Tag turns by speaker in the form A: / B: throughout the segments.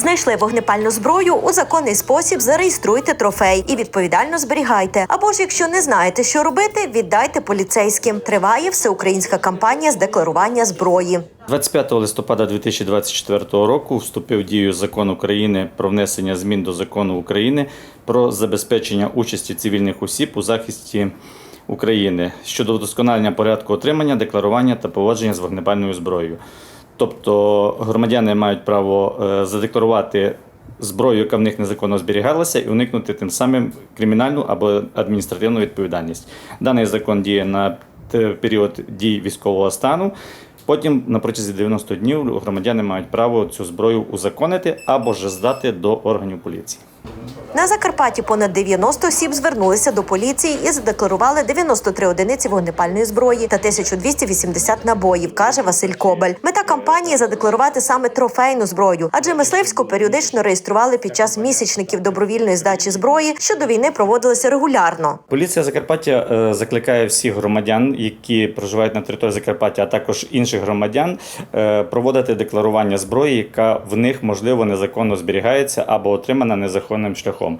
A: Знайшли вогнепальну зброю у законний спосіб. Зареєструйте трофей і відповідально зберігайте. Або ж, якщо не знаєте, що робити, віддайте поліцейським. Триває всеукраїнська кампанія з декларування зброї.
B: 25 листопада 2024 року вступив в дію закон України про внесення змін до закону України про забезпечення участі цивільних осіб у захисті України щодо вдосконалення порядку отримання, декларування та поводження з вогнепальною зброєю. Тобто громадяни мають право е, задекларувати зброю, яка в них незаконно зберігалася, і уникнути тим самим кримінальну або адміністративну відповідальність. Даний закон діє на період дій військового стану. Потім на протязі 90 днів громадяни мають право цю зброю узаконити або ж здати до органів поліції.
A: На Закарпатті понад 90 осіб звернулися до поліції і задекларували 93 одиниці вогнепальної зброї та 1280 набоїв, каже Василь Кобель. Мета кампанії задекларувати саме трофейну зброю, адже мисливську періодично реєстрували під час місячників добровільної здачі зброї, що до війни проводилися регулярно.
B: Поліція Закарпаття е, закликає всіх громадян, які проживають на території Закарпаття, а також інших громадян, е, проводити декларування зброї, яка в них можливо незаконно зберігається або отримана незаконним шляхом. Е,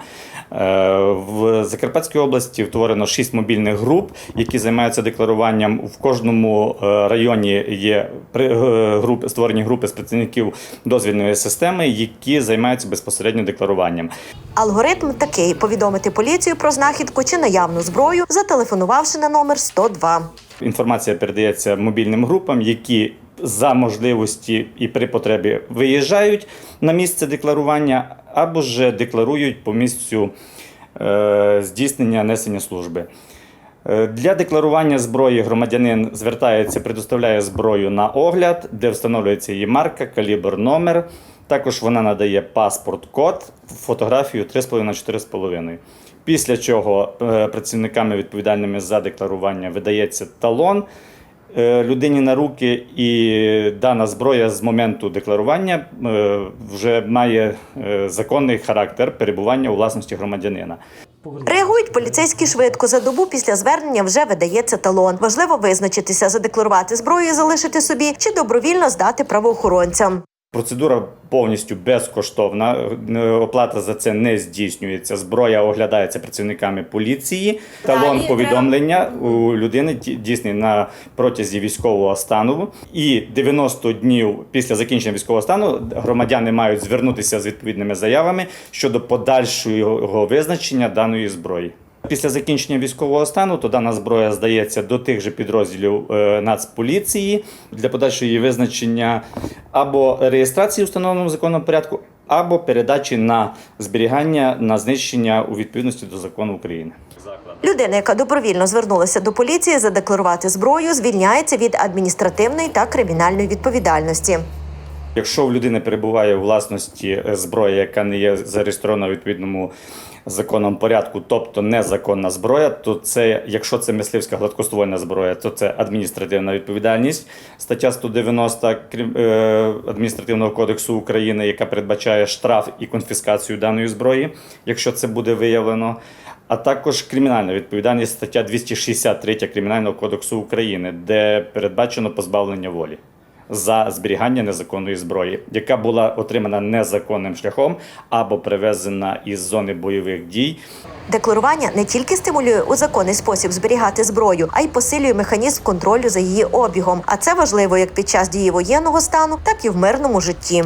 B: В Закарпатській області утворено шість мобільних груп, які займаються декларуванням. В кожному е, районі є е, групи створені групи з працівників дозвільної системи, які займаються безпосередньо декларуванням.
A: Алгоритм такий: повідомити поліцію про знахідку чи наявну зброю, зателефонувавши на номер 102.
B: Інформація передається мобільним групам, які за можливості і при потребі виїжджають на місце декларування або ж декларують по місцю е, здійснення несення служби. Е, Для декларування зброї громадянин звертається, предоставляє зброю на огляд, де встановлюється її марка, калібр, номер. Також вона надає паспорт, код, фотографію 3,5 на 4,5. Після чого е, працівниками відповідальними за декларування видається талон людині на руки, і дана зброя з моменту декларування е, вже має е, законний характер перебування у власності громадянина.
A: Реагують поліцейські швидко. За добу після звернення вже видається талон. Важливо визначитися, задекларувати зброю, залишити собі чи добровільно здати правоохоронцям.
B: Процедура повністю безкоштовна. е, Оплата за це не здійснюється. Зброя оглядається працівниками поліції. Талон
C: Далі
B: повідомлення у людини дійсний на протязі військового стану. І 90 днів після закінчення військового стану громадяни мають звернутися з відповідними заявами щодо подальшого визначення даної зброї. Після закінчення військового стану то дана зброя здається до тих же підрозділів е, Нацполіції для подальшого її визначення або реєстрації в встановленому законом порядку, або передачі на зберігання на знищення у відповідності до закону України.
A: Людина, яка добровільно звернулася до поліції задекларувати зброю, звільняється від адміністративної та кримінальної відповідальності.
B: Якщо в людини перебуває у власності е, зброя, яка не є зареєстрована відповідному законом порядку, тобто незаконна зброя, то це, якщо це мисливська гладкоствольна зброя, то це адміністративна відповідальність. Стаття 190 Крим- е, адміністративного кодексу України, яка передбачає штраф і конфіскацію даної зброї, якщо це буде виявлено. А також кримінальна відповідальність стаття 263 Кримінального кодексу України, де передбачено позбавлення волі за зберігання незаконної зброї, яка була отримана незаконним шляхом або привезена із зони бойових дій.
A: Декларування не тільки стимулює у законний спосіб зберігати зброю, а й посилює механізм контролю за її обігом. А це важливо як під час дії воєнного стану, так і в мирному житті.